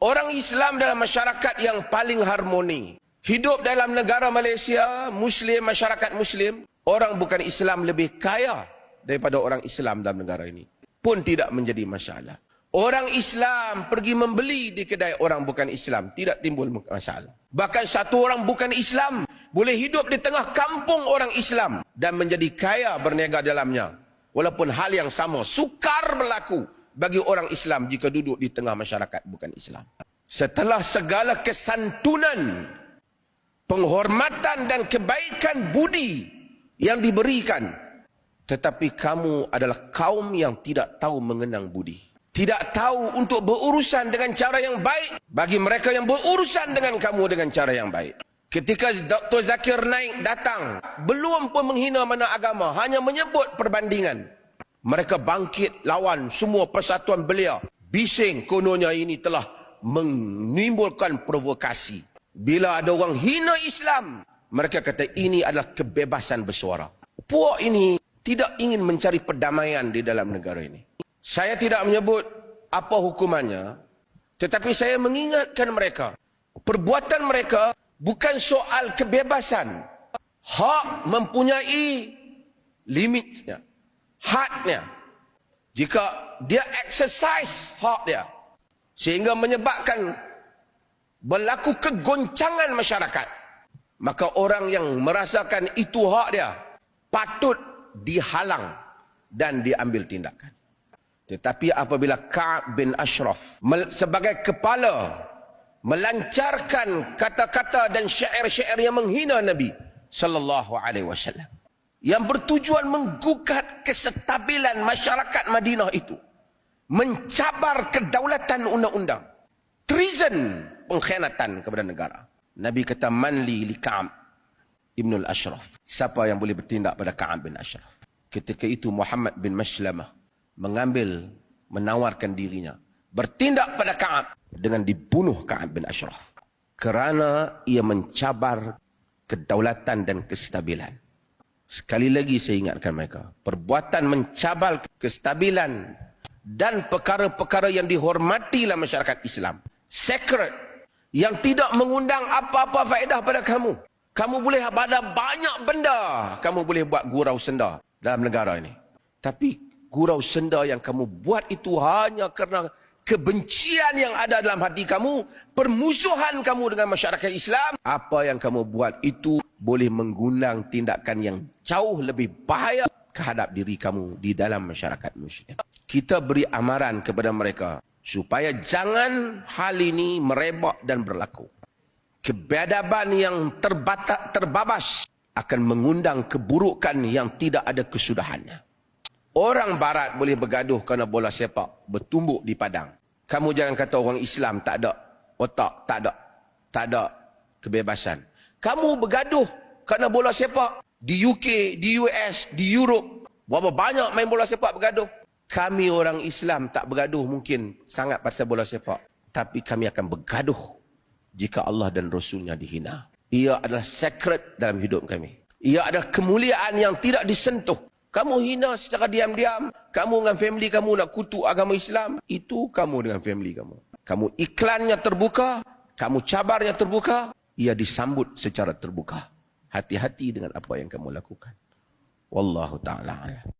Orang Islam dalam masyarakat yang paling harmoni. Hidup dalam negara Malaysia, Muslim, masyarakat Muslim. Orang bukan Islam lebih kaya daripada orang Islam dalam negara ini. Pun tidak menjadi masalah. Orang Islam pergi membeli di kedai orang bukan Islam. Tidak timbul masalah. Bahkan satu orang bukan Islam boleh hidup di tengah kampung orang Islam dan menjadi kaya berniaga dalamnya. Walaupun hal yang sama sukar berlaku bagi orang Islam jika duduk di tengah masyarakat bukan Islam. Setelah segala kesantunan, penghormatan dan kebaikan budi yang diberikan, tetapi kamu adalah kaum yang tidak tahu mengenang budi. Tidak tahu untuk berurusan dengan cara yang baik bagi mereka yang berurusan dengan kamu dengan cara yang baik. Ketika Dr. Zakir Naik datang, belum pun menghina mana agama, hanya menyebut perbandingan. Mereka bangkit lawan semua persatuan belia. Bising kononnya ini telah menimbulkan provokasi. Bila ada orang hina Islam, mereka kata ini adalah kebebasan bersuara. Puak ini tidak ingin mencari perdamaian di dalam negara ini. Saya tidak menyebut apa hukumannya, tetapi saya mengingatkan mereka. Perbuatan mereka bukan soal kebebasan. Hak mempunyai limitnya. Hadnya. Jika dia exercise hak dia. Sehingga menyebabkan berlaku kegoncangan masyarakat. Maka orang yang merasakan itu hak dia. Patut dihalang dan diambil tindakan. Tetapi apabila Ka'ab bin Ashraf sebagai kepala melancarkan kata-kata dan syair-syair yang menghina Nabi sallallahu alaihi wasallam yang bertujuan menggugat kestabilan masyarakat Madinah itu mencabar kedaulatan undang-undang treason pengkhianatan kepada negara. Nabi kata manli li Ka'ab Ibn al-Ashraf siapa yang boleh bertindak pada Ka'ab bin Ashraf? Ketika itu Muhammad bin Maslamah mengambil menawarkan dirinya bertindak pada Ka'ab dengan dibunuh Ka'ab bin Ashraf kerana ia mencabar kedaulatan dan kestabilan. Sekali lagi saya ingatkan mereka, perbuatan mencabar kestabilan dan perkara-perkara yang dihormati dalam masyarakat Islam, sacred, yang tidak mengundang apa-apa faedah pada kamu. Kamu boleh ada banyak benda, kamu boleh buat gurau senda dalam negara ini. Tapi gurau senda yang kamu buat itu hanya kerana kebencian yang ada dalam hati kamu, permusuhan kamu dengan masyarakat Islam, apa yang kamu buat itu boleh menggunakan tindakan yang jauh lebih bahaya kehadap diri kamu di dalam masyarakat Muslim. Kita beri amaran kepada mereka supaya jangan hal ini merebak dan berlaku. Kebedaban yang terbatas, terbabas akan mengundang keburukan yang tidak ada kesudahannya. Orang barat boleh bergaduh kerana bola sepak bertumbuk di padang. Kamu jangan kata orang Islam tak ada otak, tak ada tak ada kebebasan. Kamu bergaduh kerana bola sepak di UK, di US, di Europe. Berapa banyak main bola sepak bergaduh. Kami orang Islam tak bergaduh mungkin sangat pasal bola sepak. Tapi kami akan bergaduh jika Allah dan Rasulnya dihina. Ia adalah secret dalam hidup kami. Ia adalah kemuliaan yang tidak disentuh. Kamu hina secara diam-diam. Kamu dengan family kamu nak kutuk agama Islam. Itu kamu dengan family kamu. Kamu iklannya terbuka. Kamu cabarnya terbuka. Ia disambut secara terbuka. Hati-hati dengan apa yang kamu lakukan. Wallahu ta'ala